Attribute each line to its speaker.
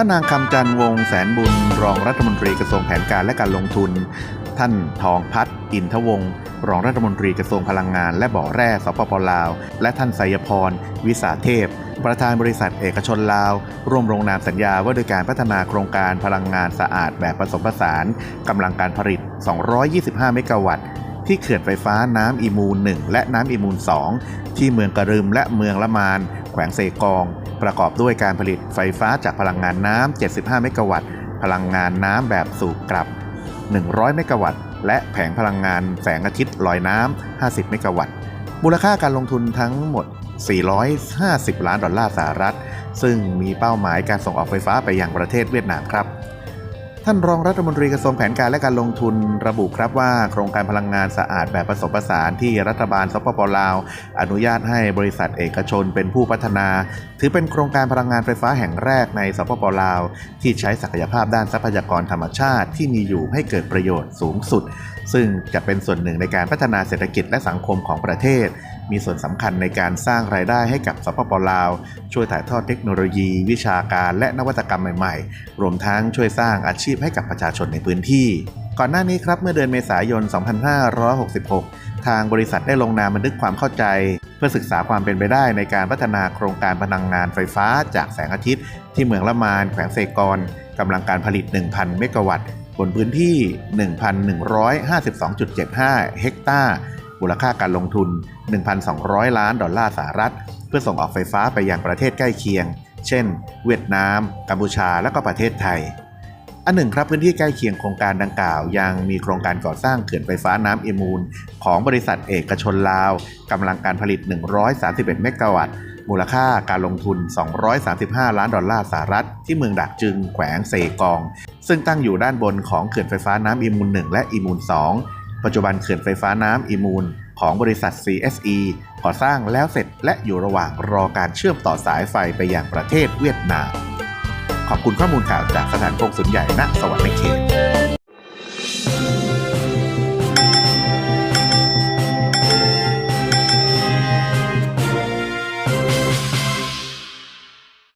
Speaker 1: ท่านนางคำจันทร์วงศ์แสนบุญ รองรัฐมนตรีกระทรวงแผนการและการลงทุน ท่านทองพัฒน์อินทวงศ์ รองรัฐมนตรีกระทรวงพลังงาน และบ่อแร่สปปลาว และท่านไสยพร วิสาเทพ ประธานบริษัทเอกชนลาว ร่วมลงนามสัญญาว่าด้วยการพัฒนาโครงการพลังงานสะอาดแบบผสมผสานกำลังการผลิต 225 เมกะวัตต์ที่เขื่อนไฟฟ้าน้ำอีมูล 1 และน้ำอีมูล 2 ที่เมืองกระรึมและเมืองละมาน แขวงเซกอง ประกอบด้วยการผลิตไฟฟ้าจากพลังงานน้ำ75 เมกะวัตต์ พลังงานน้ำแบบสูบกลับ 100 เมกะวัตต์ และแผงพลังงานแสงอาทิตย์ลอยน้ำ 50 เมกะวัตต์ มูลค่าการลงทุนทั้งหมด 450 ล้านดอลลาร์สหรัฐ ซึ่งมีเป้าหมายการส่งออกไฟฟ้าไปยังประเทศเวียดนามครับ ท่านรองรัฐมนตรีกระทรวงแผนการและการลงทุนระบุครับว่า โครงการพลังงานสะอาดแบบผสมผสานที่รัฐบาลสปปลาว อนุญาตให้บริษัทเอกชนเป็นผู้พัฒนา ถือเป็นโครงการพลังงานไฟฟ้าแห่งแรกในสปปลาว ที่ใช้ศักยภาพด้านทรัพยากรธรรมชาติที่มีอยู่ให้เกิดประโยชน์สูงสุด ซึ่งจะเป็นส่วนหนึ่งในการพัฒนาเศรษฐกิจและสังคมของประเทศ มีส่วนสำคัญในการสร้างรายได้ให้กับสปปลาว ช่วยถ่ายทอดเทคโนโลยี วิชาการและนวัตกรรมใหม่ๆ รวมทั้งช่วยสร้างอาชีพให้กับประชาชนในพื้นที่ ก่อนหน้านี้ครับเมื่อเดือนเมษายน 2566 ทางบริษัทได้ลงนามบันทึกความเข้าใจ เพื่อศึกษาความเป็นไปได้ในการพัฒนาโครงการพลังงานไฟฟ้าจากแสงอาทิตย์ ที่เมืองละมานแขวงเซกรกำลังการผลิต 1,000 เมกะวัตต์บนพื้นที่ 1,152.75 เฮกตาร์ มูลค่าการลงทุน 1,200 ล้านดอลลาร์สหรัฐ เพื่อส่งออกไฟฟ้าไปยังประเทศใกล้เคียง เช่น เวียดนาม กัมพูชา และก็ประเทศไทย อันหนึ่งครับพื้นที่ใกล้เคียงโครงการดังกล่าว ยังมีโครงการก่อสร้างเขื่อนไฟฟ้าน้ำเอมูล ของบริษัทเอกชนลาวกำลังการผลิต 131 เมกะวัตต์มูลค่าการลงทุน 235 ล้านดอลลาร์สหรัฐ ที่เมืองดักจึงแขวงเซกอง ซึ่งตั้งอยู่ด้านบนของเขื่อนไฟฟ้าน้ำอีมูล 1 และอีมูล 2 ปัจจุบันเขื่อนไฟฟ้าน้ำอีมูล ของบริษัท CSE ก่อสร้างแล้วเสร็จและอยู่ระหว่างรอการเชื่อมต่อสายไฟไปยังประเทศเวียดนาม ขอบคุณข้อมูลข่าวจากสถานกงสุลใหญ่ณสวรรค์เขต